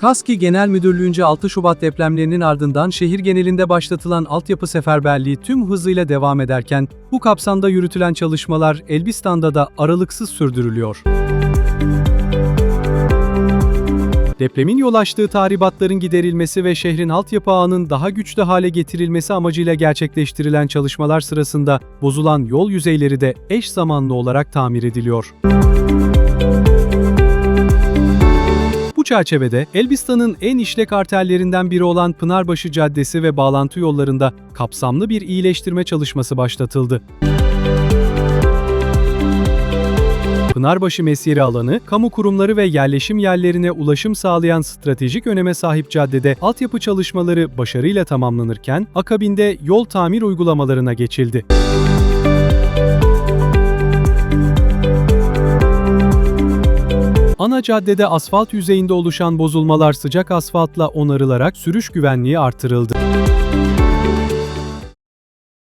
KASKİ Genel Müdürlüğü'nce 6 Şubat depremlerinin ardından şehir genelinde başlatılan altyapı seferberliği tüm hızıyla devam ederken, bu kapsamda yürütülen çalışmalar Elbistan'da da aralıksız sürdürülüyor. Depremin yol açtığı tahribatların giderilmesi ve şehrin altyapı ağının daha güçlü hale getirilmesi amacıyla gerçekleştirilen çalışmalar sırasında bozulan yol yüzeyleri de eş zamanlı olarak tamir ediliyor. Bu çerçevede Elbistan'ın en işlek arterlerinden biri olan Pınarbaşı Caddesi ve bağlantı yollarında kapsamlı bir iyileştirme çalışması başlatıldı. Pınarbaşı Mesire alanı, kamu kurumları ve yerleşim yerlerine ulaşım sağlayan stratejik öneme sahip caddede altyapı çalışmaları başarıyla tamamlanırken akabinde yol tamir uygulamalarına geçildi. Ana caddede asfalt yüzeyinde oluşan bozulmalar sıcak asfaltla onarılarak sürüş güvenliği artırıldı.